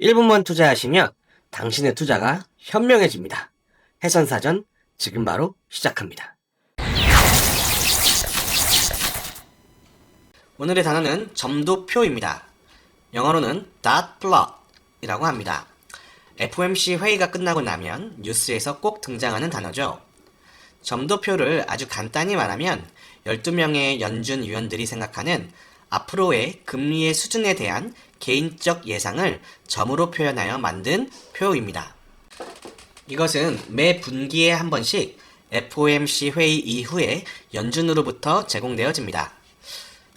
1분만 투자하시면 당신의 투자가 현명해집니다. 해선사전 지금 바로 시작합니다. 오늘의 단어는 점도표입니다. 영어로는 dot plot이라고 합니다. FOMC 회의가 끝나고 나면 뉴스에서 꼭 등장하는 단어죠. 점도표를 아주 간단히 말하면 12명의 연준 위원들이 생각하는 앞으로의 금리의 수준에 대한 개인적 예상을 점으로 표현하여 만든 표입니다. 이것은 매 분기에 한 번씩 FOMC 회의 이후에 연준으로부터 제공되어집니다.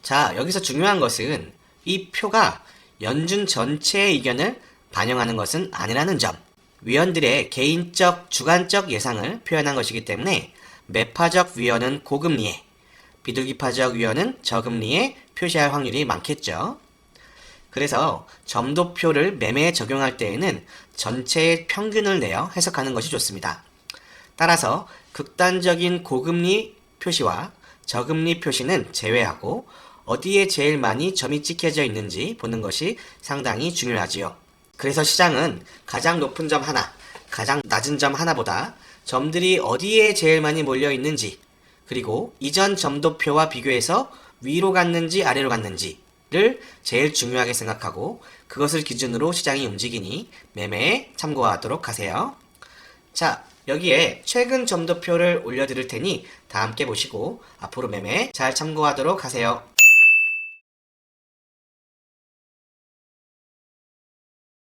자, 여기서 중요한 것은 이 표가 연준 전체의 의견을 반영하는 것은 아니라는 점. 위원들의 개인적, 주관적 예상을 표현한 것이기 때문에 매파적 위원은 고금리에, 비둘기파적 위원은 저금리에 표시할 확률이 많겠죠. 그래서 점도표를 매매에 적용할 때에는 전체의 평균을 내어 해석하는 것이 좋습니다. 따라서 극단적인 고금리 표시와 저금리 표시는 제외하고 어디에 제일 많이 점이 찍혀져 있는지 보는 것이 상당히 중요하지요. 그래서 시장은 가장 높은 점 하나, 가장 낮은 점 하나보다 점들이 어디에 제일 많이 몰려 있는지, 그리고 이전 점도표와 비교해서 위로 갔는지 아래로 갔는지 를 제일 중요하게 생각하고 그것을 기준으로 시장이 움직이니 매매에 참고하도록 하세요. 자, 여기에 최근 점도표를 올려드릴 테니 다 함께 보시고 앞으로 매매에 잘 참고하도록 하세요.